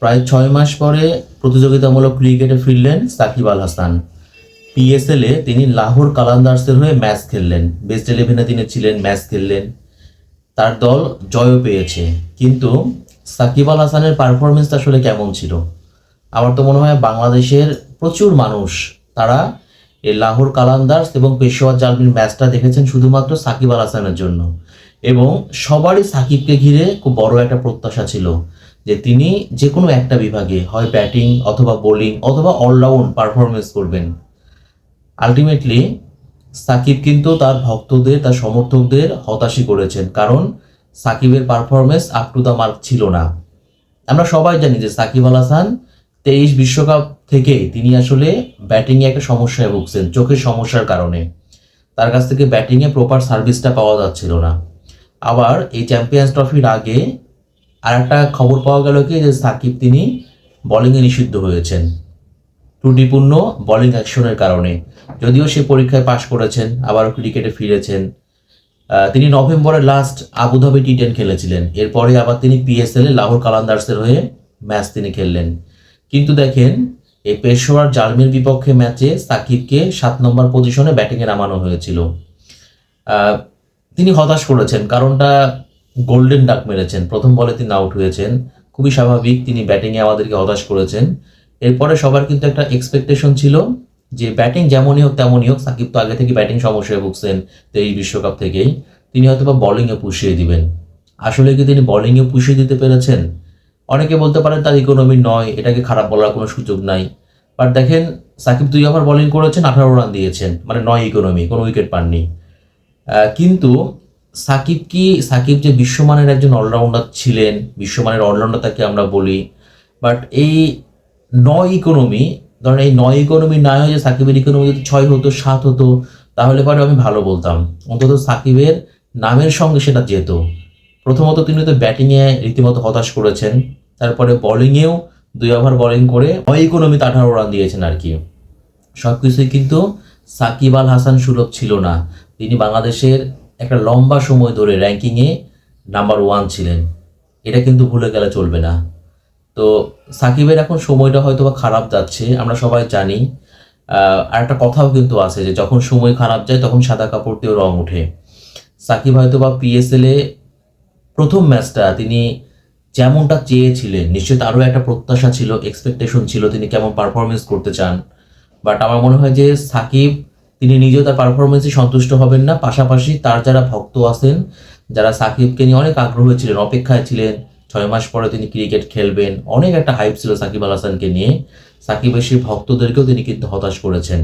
প্রায় ছয় মাস পরে প্রতিযোগিতামূলক ক্রিকেটে ফিরলেন সাকিব আল হাসান। পিএসএল তিনি লাহোর কালান্দার্সের হয়ে ম্যাচ খেললেন। বেস্ট ইলেভেনে তিনি ছিলেন, ম্যাচ খেললেন। তার দল জয়ও পেয়েছে। কিন্তু সাকিব আল হাসানের পারফরমেন্স আসলে কেমন ছিল? আমার তো মনে হয় বাংলাদেশের প্রচুর মানুষ, তারা এই লাহোর কালান্দার্স এবং পেশোয়ার জালমির ম্যাচটা দেখেছেন শুধুমাত্র সাকিব আল হাসানের জন্য। এবং সবারই সাকিবকে ঘিরে খুব বড় একটা প্রত্যাশা ছিল। যে তিনি যে কোনো একটা বিভাগে, হয় ব্যাটিং অথবা বোলিং অথবা অলরাউন্ড পারফরমেন্স করবেন। আলটিমেটলি সাকিব কিন্তু তার ভক্তদের, তার সমর্থকদের হতাশই করেছেন। কারণ সাকিবের performance up to the mark ছিল না। আমরা সবাই জানি যে সাকিব আল হাসান তেইশ বিশ্বকাপ থেকে তিনি আসলে ব্যাটিংয়ে একটা সমস্যায় ভুগছেন, চোখের সমস্যার কারণে। তার কাছ থেকে ব্যাটিংয়ে প্রপার সার্ভিসটা পাওয়া যাচ্ছিল না। আবার এই চ্যাম্পিয়ন্স ট্রফির আগে আর একটা খবর পাওয়া গেল কি, যে সাকিব তিনি বোলিংয়ে নিষিদ্ধ হয়েছেন। ত্রুটিপূর্ণ বোলিং অ্যাকশনের কারণে। যদিও সে পরীক্ষায় পাশ করেছেন, আবারও ক্রিকেটে ফিরেছেন। তিনি নভেম্বরে লাস্ট আবুধাবি টি টেন খেলেছিলেন। এরপরে আবার তিনি পিএসএল লাহোর কালান্দার্সের হয়ে ম্যাচ তিনি খেললেন। কিন্তু দেখেন এই পেশোয়ার জালমির বিপক্ষে ম্যাচে সাকিবকে সাত নম্বর পজিশনে ব্যাটিংয়ে নামানো হয়েছিল। তিনি হতাশ করেছেন। কারণটা গোল্ডেন ডাক মেরেছেন। প্রথম বলে তিনি আউট হয়েছেন। খুবই স্বাভাবিক, তিনি ব্যাটিংয়ে আমাদেরকে হতাশ করেছেন। এরপরে সবার কিন্তু একটা এক্সপেকটেশন ছিল যে ব্যাটিং যেমনই হোক তেমনই হোক, সাকিব তো আগে থেকে ব্যাটিং সমস্যায় ভুগছেন এই বিশ্বকাপ থেকেই। তিনি হয়তো বা বলিংয়ে পুষিয়ে দিবেন। আসলে কি তিনি বলিংয়ে পুষিয়ে দিতে পেরেছেন? অনেকে বলতে পারেন তার ইকোনমি নয়, এটাকে খারাপ বলার কোনো সুযোগ নাই। বাট দেখেন, সাকিব দুই ওভার বোলিং করেছেন, আঠারো রান দিয়েছেন। মানে নয় ইকোনমি কোনো উইকেট পাননি। কিন্তু সাকিব কি, সাকিব যে বিশ্বমানের একজন অলরাউন্ডার ছিলেন, বিশ্বমানের অলরাউন্ডার তাকে আমরা বলি বাট এই নয় ইকোনমি ধরেন এই নয় ইকোনমি না হয়ে যে সাকিবের ইকোনমি যদি ছয় হতো, সাত হতো, তাহলে পরে আমি ভালো বলতাম। অন্তত সাকিবের নামের সঙ্গে সেটা যেত। প্রথমত তিনি তো ব্যাটিংয়ে রীতিমতো হতাশ করেছেন, তারপরে বলিংয়েও দুই ওভার বোলিং করে নয় ইকোনমিতে আঠারো রান দিয়েছেন আর কি। সব কিছুই কিন্তু সাকিব আল হাসান সুলভ ছিল না। তিনি বাংলাদেশের একটা লম্বা সময় ধরে র্যাঙ্কিংয়ে নাম্বার ওয়ান ছিলেন। এটা কিন্তু ভুলে গেলে চলবে না। তো সাকিবের এখন সময়টা হয়তো বা খারাপ যাচ্ছে, আমরা সবাই জানি। আর একটা কথাও কিন্তু আছে যে যখন সময় খারাপ যায়, তখন সাদা কাপড় দিয়েও রং ওঠে। সাকিব হয়তো বা পিএসএল প্রথম ম্যাচটা তিনি যেমনটা চেয়েছিলেন নিশ্চয়ই আরও একটা প্রত্যাশা ছিল এক্সপেকটেশন ছিল তিনি কেমন পারফরমেন্স করতে চান। বাট আমার মনে হয় যে সাকিব তিনি নিজেও তার পারফরমেন্সে সন্তুষ্ট হবেন না। পাশাপাশি তার যারা ভক্ত আছেন, যারা সাকিবকে নিয়ে অনেক আগ্রহ ছিলেন, অপেক্ষায় ছিলেন, ছয় মাস পরে তিনি ক্রিকেট খেলবেন, অনেক একটা হাইপ ছিল সাকিব আল হাসানকে নিয়ে। সাকিবের সেই ভক্তদেরকেও তিনি কিন্তু হতাশ করেছেন।